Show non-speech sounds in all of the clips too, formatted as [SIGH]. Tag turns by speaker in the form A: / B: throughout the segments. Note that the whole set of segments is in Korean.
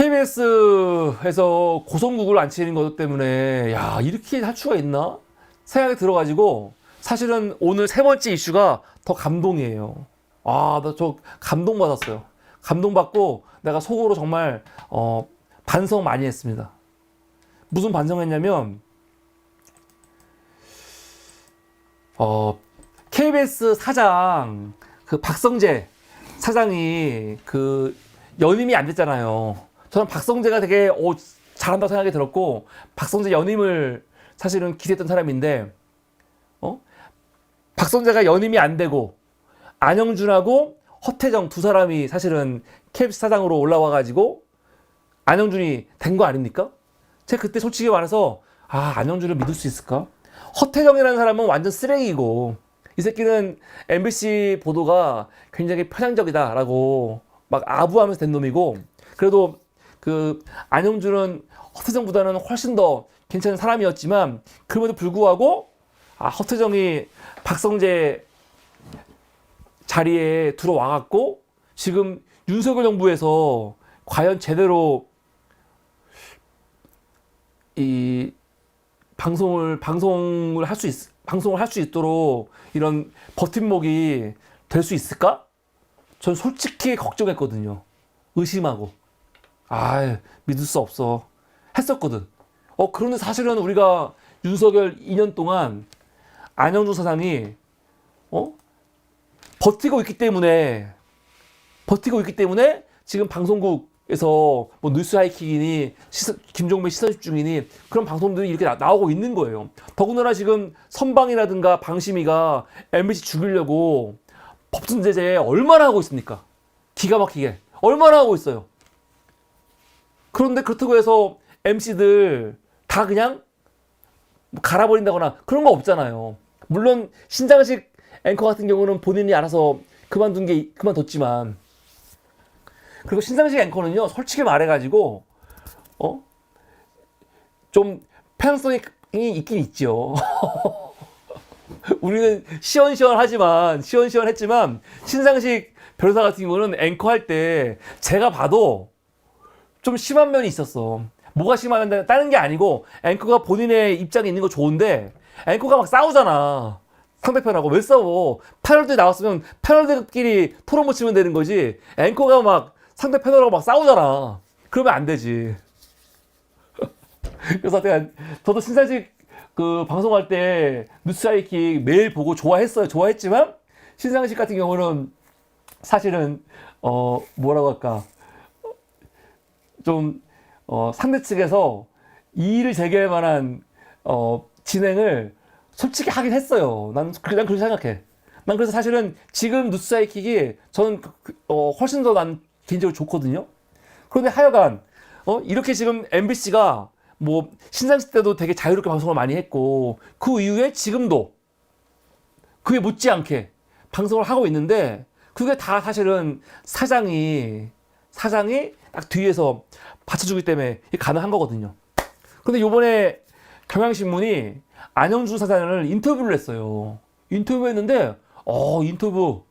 A: KBS에서 고성국을 안 치는 것 때문에 야 이렇게 할 수가 있나 생각이 들어가지고 사실은 오늘 세 번째 이슈가 더 감동이에요. 아 나 저 감동 받았어요. 감동 받고 내가 속으로 정말 어, 반성 많이 했습니다. 무슨 반성했냐면 어, KBS 사장 그 박성재 사장이 그 연임이 안 됐잖아요. 저는 박성재가 되게 오, 잘한다고 생각이 들었고 박성재 연임을 사실은 기대했던 사람인데 어? 박성재가 연임이 안 되고 안영준하고 허태정 두 사람이 사실은 KBS 사장으로 올라와 가지고 안영준이 된 거 아닙니까? 제가 그때 솔직히 말해서 아 안영준을 믿을 수 있을까? 허태정이라는 사람은 완전 쓰레기고 이 새끼는 MBC 보도가 굉장히 편향적이다라고 막 아부하면서 된 놈이고 그래도 그 안영준은 허태정보다는 훨씬 더 괜찮은 사람이었지만 그럼에도 불구하고 아 허태정이 박성재 자리에 들어와갖고 지금 윤석열 정부에서 과연 제대로 이 방송을 방송을 할 수 있, 방송을 할 수 있도록 이런 버팀목이 될 수 있을까? 전 솔직히 걱정했거든요. 의심하고 아 믿을 수 없어 했었거든. 어 그런데 사실은 우리가 윤석열 2년 동안 안영준 사장이 어 버티고 있기 때문에 버티고 있기 때문에 지금 방송국에서 뭐 뉴스 하이킥이니 시선, 김종배 시선 집중이니 그런 방송들이 이렇게 나, 오고 있는 거예요. 더군다나 지금 선방이라든가 방심이가 MBC 죽이려고 법정 제재에 얼마나 하고 있습니까? 기가 막히게 얼마나 하고 있어요. 그런데 그렇다고 해서 MC들 다 그냥 뭐 갈아버린다거나 그런 거 없잖아요. 물론 신장식 앵커 같은 경우는 본인이 알아서 그만둔 게 그만뒀지만 그리고 신상식 앵커는요 솔직히 말해가지고 어 좀 편성이 있긴 있죠. [LAUGHS] 우리는 시원시원하지만 시원시원했지만 신상식 변호사 같은 경우는 앵커 할 때 제가 봐도 좀 심한 면이 있었어. 뭐가 심하면 다른 게 아니고 앵커가 본인의 입장에 있는 거 좋은데 앵커가 막 싸우잖아. 상대편하고 왜 싸워? 패널들 나왔으면 패널들끼리 토론 붙이면 되는 거지. 앵커가 막 상대 패널하고 막 싸우잖아. 그러면 안 되지. [LAUGHS] 그래서 제가 저도 신사식 그 방송할 때 뉴스 하이킥 매일 보고 좋아했어요. 좋아했지만 신상식 같은 경우는 사실은 어 뭐라고 할까 좀 어, 상대 측에서 이의를 제기할 만한 어, 진행을 솔직히 하긴 했어요. 난 그냥 그렇게 생각해. 난 그래서 사실은 지금 뉴스 사이킥이 저는 그- 그- 어, 훨씬 더 난 개인적으로 좋거든요. 그런데 하여간 어, 이렇게 지금 MBC가 뭐 신상식 때도 되게 자유롭게 방송을 많이 했고 그 이후에 지금도 그에 못지않게 방송을 하고 있는데 그게 다 사실은 사장이 사장이 딱 뒤에서 받쳐주기 때문에 가능한 거거든요. 근데 요번에 경향신문이 안영준 사장을 인터뷰를 했어요. 인터뷰했는데 어 인터뷰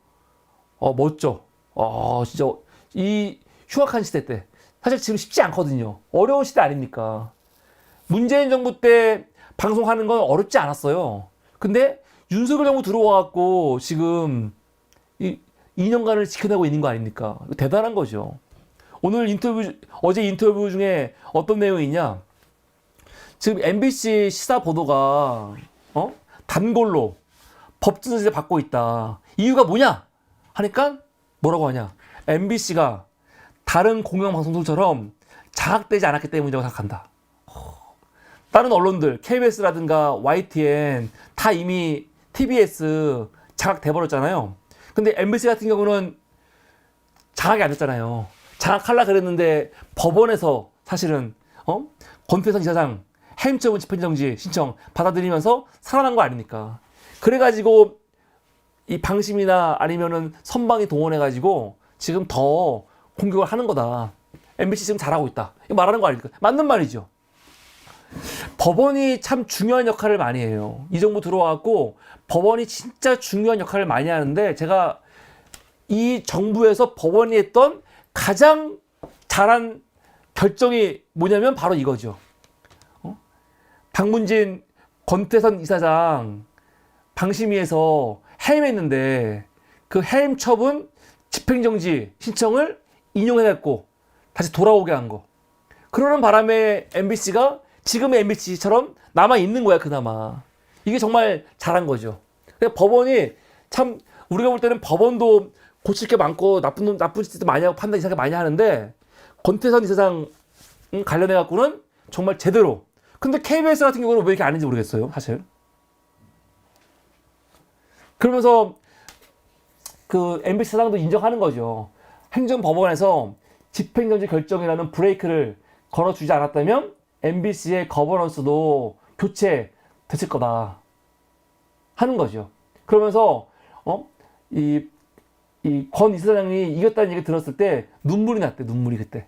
A: 어 멋져. 어 진짜 이 흉악한 시대 때 사실 지금 쉽지 않거든요. 어려운 시대 아닙니까? 문재인 정부 때 방송하는 건 어렵지 않았어요. 근데 윤석열 정부 들어와갖고 지금 이 2년간을 지켜내고 있는 거 아닙니까? 대단한 거죠. 오늘 인터뷰 어제 인터뷰 중에 어떤 내용이 있냐? 지금 MBC 시사 보도가 어? 단골로 제재 받고 있다. 이유가 뭐냐? 하니까 뭐라고 하냐? MBC가 다른 공영 방송들처럼 장악되지 않았기 때문이라고 생각한다. 어. 다른 언론들 KBS라든가 YTN 다 이미 TBS 장악돼 버렸잖아요. 근데 MBC 같은 경우는 장악이 안 됐잖아요. 장악하려 그랬는데 법원에서 사실은 어? 권태선 지사장 해임처분 집행정지 신청 받아들이면서 살아난 거 아닙니까? 그래가지고 이 방심이나 아니면은 선방이 동원해가지고 지금 더 공격을 하는 거다. MBC 지금 잘하고 있다. 이거 말하는 거 아닙니까? 맞는 말이죠. 법원이 참 중요한 역할을 많이 해요. 이 정부 들어와갖고 법원이 진짜 중요한 역할을 많이 하는데 제가 이 정부에서 법원이 했던 가장 잘한 결정이 뭐냐면 바로 이거죠. 어? 박문진 권태선 이사장 방심위에서 해임했는데 그 해임 처분 집행정지 신청을 인용해갖고 다시 돌아오게 한 거. 그러는 바람에 MBC가 지금의 MBC처럼 남아 있는 거야 그나마. 이게 정말 잘한 거죠. 법원이 참 우리가 볼 때는 법원도 고칠 게 많고 나쁜 놈 나쁜 짓도 많이 하고 판단 이상하게 많이 하는데 권태선 이사장 음, 관련해 갖고는 정말 제대로. 근데 KBS 같은 경우는 왜 이렇게 안 했는지 모르겠어요, 사실. 그러면서 그 MBC 사장도 인정하는 거죠. 행정법원에서 집행정지 결정이라는 브레이크를 걸어주지 않았다면 MBC의 거버넌스도 교체됐을 거다 하는 거죠. 그러면서 어? 이 이권 이사장이 이겼다는 얘기 들었을 때 눈물이 났대 눈물이 그때.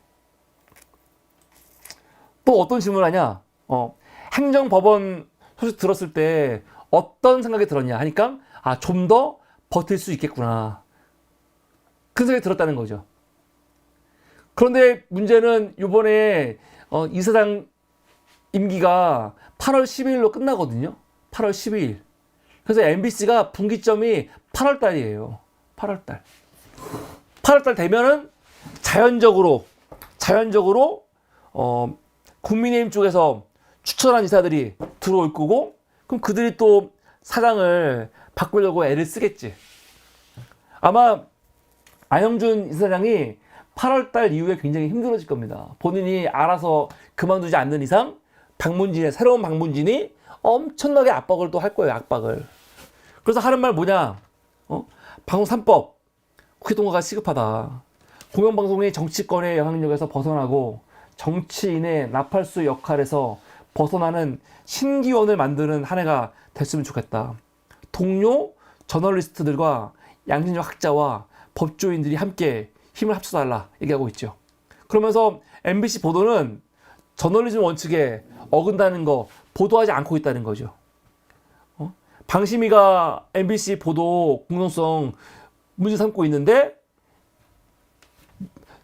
A: 또 어떤 질문을 하냐? 어, 행정법원 소식 들었을 때 어떤 생각이 들었냐? 하니까 아 좀 더 버틸 수 있겠구나. 그 생각이 들었다는 거죠. 그런데 문제는 이번에 어, 이사장 임기가 8월 12일로 끝나거든요. 8월 12일. 그래서 MBC가 분기점이 8월 달이에요 8월 달. 8월 달 되면은 자연적으로 자연적으로 어 국민의힘 쪽에서 추천한 이사들이 들어올 거고 그럼 그들이 또 사장을 바꾸려고 애를 쓰겠지. 아마 안영준 이사장이 8월 달 이후에 굉장히 힘들어질 겁니다. 본인이 알아서 그만두지 않는 이상 박문진의 새로운 박문진이 엄청나게 압박을 또 할 거예요. 압박을. 그래서 하는 말 뭐냐? 어? 방송 3법 국회통과가 시급하다. 공영방송이 정치권의 영향력에서 벗어나고 정치인의 나팔수 역할에서 벗어나는 신기원을 만드는 한 해가 됐으면 좋겠다. 동료 저널리스트들과 양심적 학자와 법조인들이 함께 힘을 합쳐달라 얘기하고 있죠. 그러면서 MBC 보도는 저널리즘 원칙에 어긋나는 거 보도하지 않고 있다는 거죠. 방심위가 MBC 보도 공정성 문제 삼고 있는데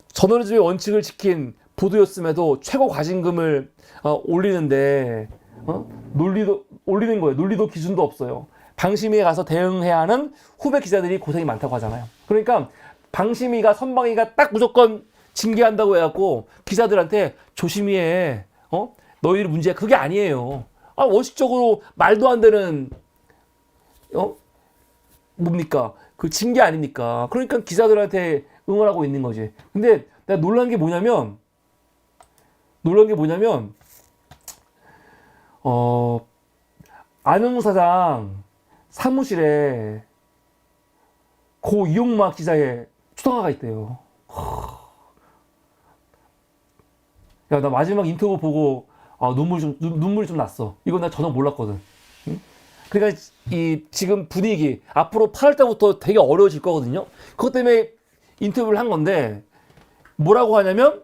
A: 저널리즘의 원칙을 지킨 보도였음에도 최고 과징금을 어, 올리는데 어? 논리도 올리는 거예요. 논리도 기준도 없어요. 방심위에 가서 대응해야 하는 후배 기자들이 고생이 많다고 하잖아요. 그러니까 방심위가 선방위가 딱 무조건 징계한다고 해갖고 기자들한테 조심히 해. 어? 너희들 문제야. 그게 아니에요. 아, 원칙적으로 말도 안 되는 어? 뭡니까? 그 징계 아닙니까? 그러니까 기자들한테 응원하고 있는 거지. 근데 내가 놀란 게 뭐냐면, 놀란 게 뭐냐면, 어, 안영무 사장 사무실에 고 이용마 기자의 추동화가 있대요. 야, 나 마지막 인터뷰 보고, 아, 눈물 좀, 눈, 눈물이 좀 났어. 이건 나 전혀 몰랐거든. 그러니까 이 지금 분위기 앞으로 8월 달부터 되게 어려워질 거거든요. 그것 때문에 인터뷰를 한 건데 뭐라고 하냐면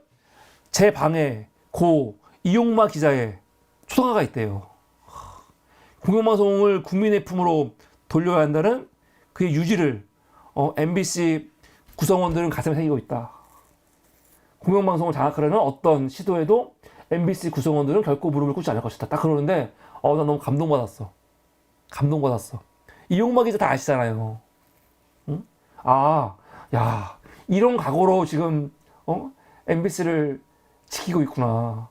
A: 제 방에 고 이용마 기자의 초상화가 있대요. 공영방송을 국민의 품으로 돌려야 한다는 그의 유지를 어, MBC 구성원들은 가슴에 새기고 있다. 공영방송을 장악하려는 어떤 시도에도 MBC 구성원들은 결코 무릎을 꿇지 않을 것이다. 딱 그러는데 어, 나 너무 감동받았어. 감동받았어. 이용마 기자 다 아시잖아요. 응? 아, 야, 이런 각오로 지금, 어? MBC를 지키고 있구나.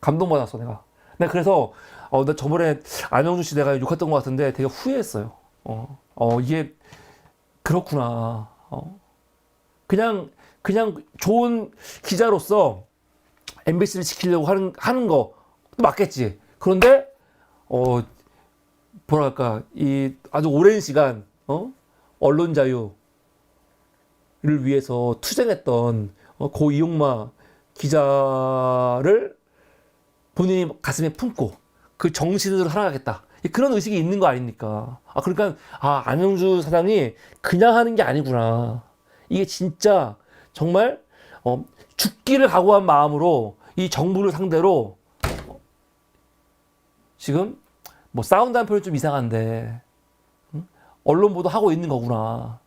A: 감동받았어, 내가. 내가 그래서, 어, 나 저번에 안영준 씨 내가 욕했던 것 같은데 되게 후회했어요. 어, 어, 이게, 그렇구나. 어. 그냥, 그냥 좋은 기자로서 MBC를 지키려고 하는, 하는 거 맞겠지. 그런데, 어, 뭐랄까 이 아주 오랜 시간 어? 언론 자유를 위해서 투쟁했던 어, 고 이용마 기자를 본인이 가슴에 품고 그 정신으로 살아가겠다 그런 의식이 있는 거 아닙니까? 아 그러니까 아 안영주 사장이 그냥 하는 게 아니구나 이게 진짜 정말 어, 죽기를 각오한 마음으로 이 정부를 상대로 지금 뭐 싸운다는 표현이 좀 이상한데 응? 언론 보도 하고 있는 거구나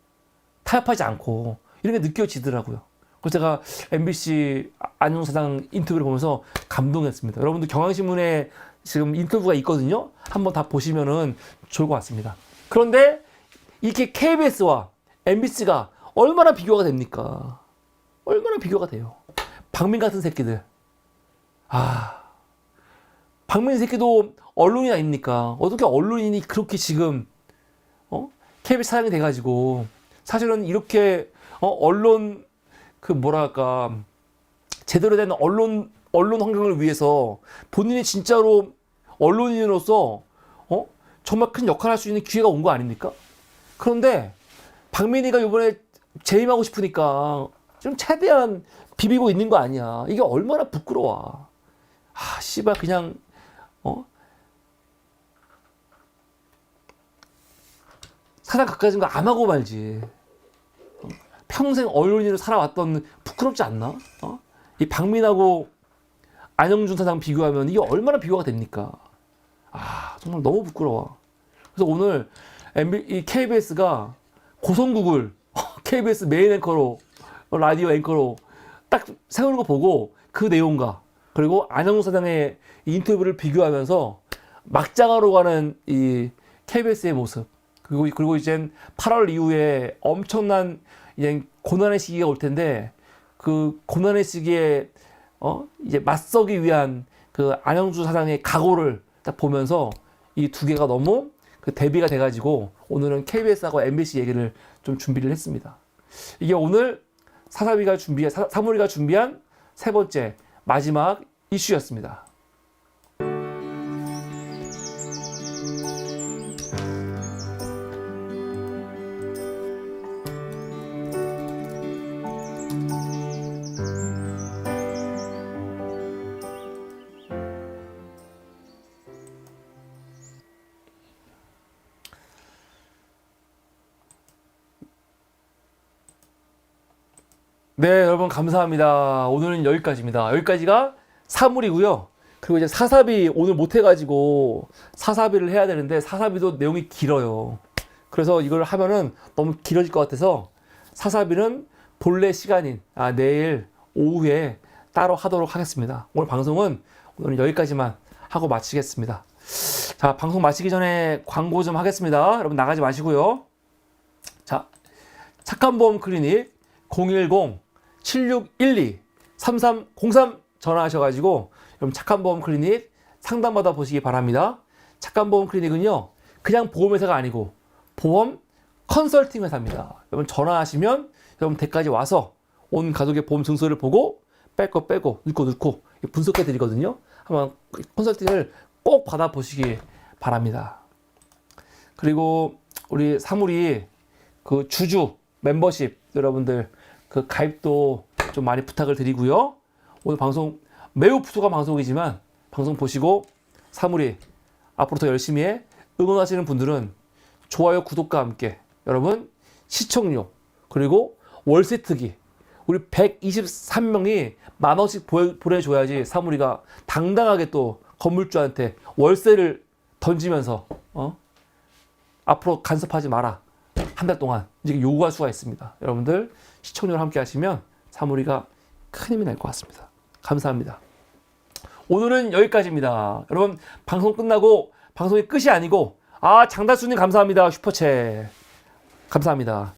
A: 타협하지 않고 이런 게 느껴지더라고요. 그래서 제가 MBC 안용 사장 인터뷰를 보면서 감동했습니다. 여러분들 경향신문에 지금 인터뷰가 있거든요. 한번 다 보시면은 좋을 것 같습니다. 그런데 이렇게 KBS와 MBC가 얼마나 비교가 됩니까? 얼마나 비교가 돼요. 박민 같은 새끼들. 아, 박민 새끼도 언론인 아닙니까? 어떻게 언론인이 그렇게 지금 어? KBS 사장이 돼가지고 사실은 이렇게 어? 언론 그 뭐랄까 제대로 된 언론 언론 환경을 위해서 본인이 진짜로 언론인으로서 어? 정말 큰 역할을 할 수 있는 기회가 온 거 아닙니까? 그런데 박민희가 이번에 재임하고 싶으니까 좀 최대한 비비고 있는 거 아니야. 이게 얼마나 부끄러워. 아, 씨발 그냥 어? 사장 가까이 거안 하고 말지. 어? 평생 언론인으로 살아왔던 부끄럽지 않나? 어? 이 박민하고 안영준 사장 비교하면 이게 얼마나 비교가 됩니까? 아 정말 너무 부끄러워. 그래서 오늘 MB, 이 KBS가 고성국을 KBS 메인 앵커로 라디오 앵커로 딱 세우는 거 보고 그 내용과 그리고 안영준 사장의 이 인터뷰를 비교하면서 막장하러 가는 이 KBS의 모습 그리고 그리고 이제 8월 이후에 엄청난 이제 고난의 시기가 올 텐데 그 고난의 시기에 어 이제 맞서기 위한 그 안영주 사장의 각오를 딱 보면서 이 두 개가 너무 그 대비가 돼가지고 오늘은 KBS하고 MBC 얘기를 좀 준비를 했습니다. 이게 오늘 사사비가 준비 사, 사무리가 준비한 세 번째 마지막 이슈였습니다. 네, 여러분 감사합니다. 오늘은 여기까지입니다. 여기까지가 사물이고요. 그리고 이제 사사비 오늘 못 해가지고 사사비를 해야 되는데 사사비도 내용이 길어요. 그래서 이걸 하면은 너무 길어질 것 같아서 사사비는 본래 시간인 아, 내일 오후에 따로 하도록 하겠습니다. 오늘 방송은 오늘 여기까지만 하고 마치겠습니다. 자, 방송 마치기 전에 광고 좀 하겠습니다. 여러분 나가지 마시고요. 자, 착한 보험 클리닉 010-7612-3303 전화하셔가지고 여러분 착한 보험 클리닉 상담받아 보시기 바랍니다. 착한 보험 클리닉은요, 그냥 보험회사가 아니고 보험 컨설팅 회사입니다. 여러분 전화하시면 여러분 댁까지 와서 온 가족의 보험 증서를 보고 뺄 거 빼고 거 넣고 분석해 드리거든요. 한번 컨설팅을 꼭 받아 보시기 바랍니다. 그리고 우리 사물이 그 주주 멤버십 여러분들 그 가입도 좀 많이 부탁을 드리고요. 오늘 방송 매우 부족한 방송이지만 방송 보시고 사물이 앞으로 더 열심히 해 응원하시는 분들은 좋아요, 구독과 함께 여러분 시청료 그리고 월세트기 우리 123명이 만 원씩 보내줘야지 사물이가 당당하게 또 건물주한테 월세를 던지면서 어? 앞으로 간섭하지 마라. 한 달 동안 이제 요구할 수가 있습니다. 여러분들 시청률 함께 하시면 사무리가 큰 힘이 날 것 같습니다. 감사합니다. 오늘은 여기까지입니다. 여러분 방송 끝나고 방송이 끝이 아니고 아 장다수님 감사합니다 슈퍼챗 감사합니다.